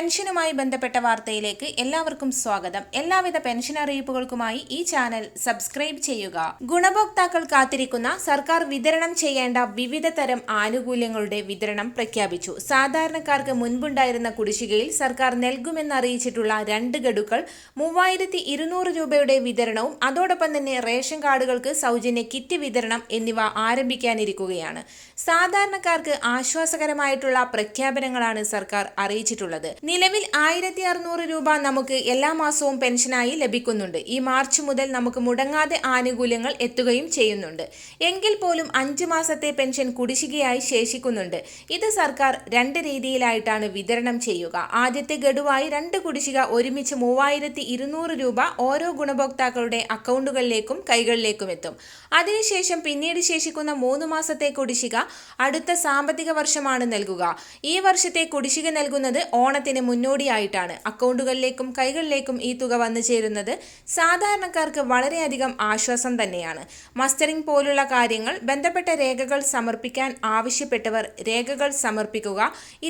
പെൻഷനുമായി ബന്ധപ്പെട്ട വാർത്തയിലേക്ക് എല്ലാവർക്കും സ്വാഗതം. എല്ലാവിധ പെൻഷൻ അറിയിപ്പുകൾക്കുമായി ഈ ചാനൽ സബ്സ്ക്രൈബ് ചെയ്യുക. ഗുണഭോക്താക്കൾ കാത്തിരിക്കുന്ന സർക്കാർ വിതരണം ചെയ്യേണ്ട വിവിധ തരം ആനുകൂല്യങ്ങളുടെ വിതരണം പ്രഖ്യാപിച്ചു. സാധാരണക്കാർക്ക് മുൻപുണ്ടായിരുന്ന കുടിശ്ശികയിൽ സർക്കാർ നൽകുമെന്ന് അറിയിച്ചിട്ടുള്ള രണ്ട് ഗഡുക്കൾ മൂവായിരത്തി ഇരുന്നൂറ് രൂപയുടെ വിതരണവും അതോടൊപ്പം തന്നെ റേഷൻ കാർഡുകൾക്ക് സൗജന്യ കിറ്റ് വിതരണം എന്നിവ ആരംഭിക്കാനിരിക്കുകയാണ്. സാധാരണക്കാർക്ക് ആശ്വാസകരമായിട്ടുള്ള പ്രഖ്യാപനങ്ങളാണ് സർക്കാർ അറിയിച്ചിട്ടുള്ളത്. നിലവിൽ ആയിരത്തി അറുന്നൂറ് രൂപ നമുക്ക് എല്ലാ മാസവും പെൻഷനായി ലഭിക്കുന്നുണ്ട്. ഈ മാർച്ച് മുതൽ നമുക്ക് മുടങ്ങാതെ ആനുകൂല്യങ്ങൾ എത്തുകയും ചെയ്യുന്നുണ്ട്. എങ്കിൽ പോലും അഞ്ച് മാസത്തെ പെൻഷൻ കുടിശ്ശികയായി ശേഷിക്കുന്നുണ്ട്. ഇത് സർക്കാർ രണ്ട് രീതിയിലായിട്ടാണ് വിതരണം ചെയ്യുക. ആദ്യത്തെ ഗഡുവായി രണ്ട് കുടിശ്ശിക ഒരുമിച്ച് മൂവായിരത്തി ഇരുന്നൂറ് രൂപ ഓരോ ഗുണഭോക്താക്കളുടെ അക്കൗണ്ടുകളിലേക്കും കൈകളിലേക്കും എത്തും. അതിനുശേഷം പിന്നീട് ശേഷിക്കുന്ന മൂന്ന് മാസത്തെ കുടിശ്ശിക അടുത്ത സാമ്പത്തിക വർഷമാണ് നൽകുക. ഈ വർഷത്തെ കുടിശ്ശിക നൽകുന്നത് ഓണത്തിന് മുന്നോടിയായിട്ടാണ് അക്കൗണ്ടുകളിലേക്കും കൈകളിലേക്കും ഈ തുക വന്നു ചേരുന്നത്. സാധാരണക്കാർക്ക് വളരെയധികം ആശ്വാസം തന്നെയാണ്. മസ്റ്ററിംഗ് പോലുള്ള കാര്യങ്ങൾ ബന്ധപ്പെട്ട രേഖകൾ സമർപ്പിക്കാൻ ആവശ്യപ്പെട്ടവർ രേഖകൾ സമർപ്പിക്കുക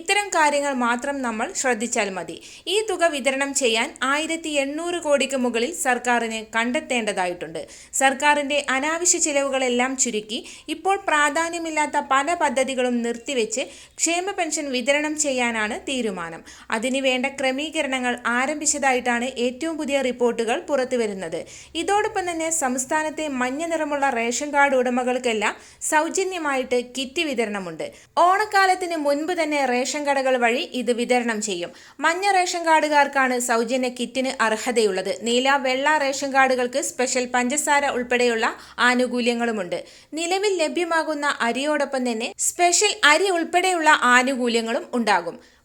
ഇത്തരം കാര്യങ്ങൾ മാത്രം നമ്മൾ ശ്രദ്ധിച്ചാൽ മതി. ഈ തുക വിതരണം ചെയ്യാൻ ആയിരത്തി എണ്ണൂറ് കോടിക്ക് മുകളിൽ സർക്കാരിന് കണ്ടെത്തേണ്ടതായിട്ടുണ്ട്. സർക്കാരിന്റെ അനാവശ്യ ചിലവുകളെല്ലാം ചുരുക്കി ഇപ്പോൾ പ്രാധാന്യമില്ലാത്ത പല പദ്ധതികളും നിർത്തിവെച്ച് ക്ഷേമ പെൻഷൻ വിതരണം ചെയ്യാനാണ് തീരുമാനം. അതിനുവേണ്ട ക്രമീകരണങ്ങൾ ആരംഭിച്ചതായിട്ടാണ് ഏറ്റവും പുതിയ റിപ്പോർട്ടുകൾ പുറത്തുവരുന്നത്. ഇതോടൊപ്പം തന്നെ സംസ്ഥാനത്തെ മഞ്ഞ നിറമുള്ള റേഷൻ കാർഡ് ഉടമകൾക്കെല്ലാം സൗജന്യമായിട്ട് കിറ്റ് വിതരണമുണ്ട്. ഓണക്കാലത്തിന് മുൻപ് തന്നെ റേഷൻ കടകൾ വഴി ഇത് വിതരണം ചെയ്യും. മഞ്ഞ റേഷൻ കാർഡുകാർക്കാണ് സൗജന്യ കിറ്റിന് അർഹതയുള്ളത്. നീല വെള്ള റേഷൻ കാർഡുകൾക്ക് സ്പെഷ്യൽ പഞ്ചസാര ഉൾപ്പെടെയുള്ള ആനുകൂല്യങ്ങളുമുണ്ട്. നിലവിൽ ലഭ്യമാകുന്ന അരിയോടൊപ്പം തന്നെ സ്പെഷ്യൽ അരി ഉൾപ്പെടെയുള്ള ആനുകൂല്യങ്ങളും ഉണ്ടാകും.